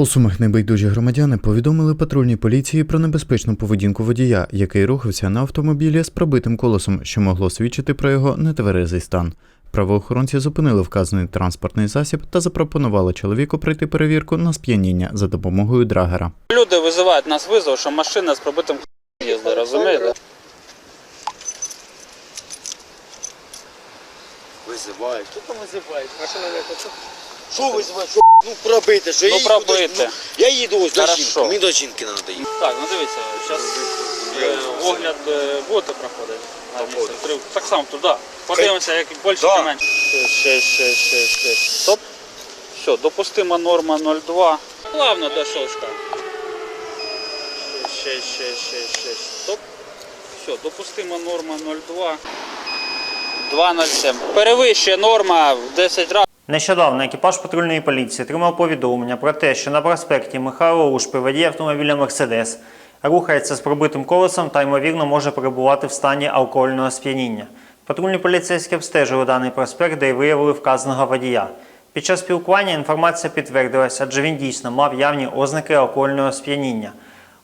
У Сумах небайдужі громадяни повідомили патрульній поліції про небезпечну поведінку водія, який рухався на автомобілі з пробитим колесом, що могло свідчити про його нетверезий стан. Правоохоронці зупинили вказаний транспортний засіб та запропонували чоловіку пройти перевірку на сп'яніння за допомогою драгера. Люди визивають нас визов, що машина з пробитим їздить, розумієте? Визивають. Що там визивають? Машина не хоче. Що визивають? Ну пробити, що я Ну, їду пробити. ну, я їду ось до Хорошо. жінки, мені до жінки треба їхати. Так, ну дивіться, зараз огляд е, будете проходити. на місце? Три- Так само туди. Подивимося, як більше Да. чи менше. Ще, ще, ще, ще. Стоп. Все, допустима норма 0,2. Плавно до шовшка. Ще, ще, ще, ще. Стоп. Все, допустима норма 0,2. 2,07. Перевищує норма в 10 разів. Нещодавно екіпаж патрульної поліції отримав повідомлення про те, що на проспекті Михайло Ушпи водій автомобіля Мерседес рухається з пробитим колесом та ймовірно може перебувати в стані алкогольного сп'яніння. Патрульні поліцейські обстежили даний проспект, де й виявили вказаного водія. Під час спілкування інформація підтвердилася, адже він дійсно мав явні ознаки алкогольного сп'яніння.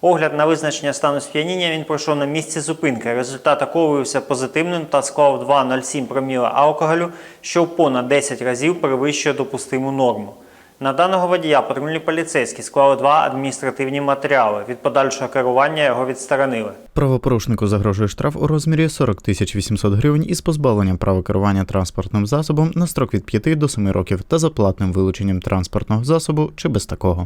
Огляд на визначення стану сп'яніння він пройшов на місці зупинки. Результат виявився позитивним та склав 2,07 проміла алкоголю, що в понад 10 разів перевищує допустиму норму. На даного водія патрульні поліцейські склали два адміністративні матеріали. Від подальшого керування його відсторонили. Правопорушнику загрожує штраф у розмірі 40 тисяч 800 гривень із позбавленням права керування транспортним засобом на строк від 5 до 7 років та заплатним вилученням транспортного засобу чи без такого.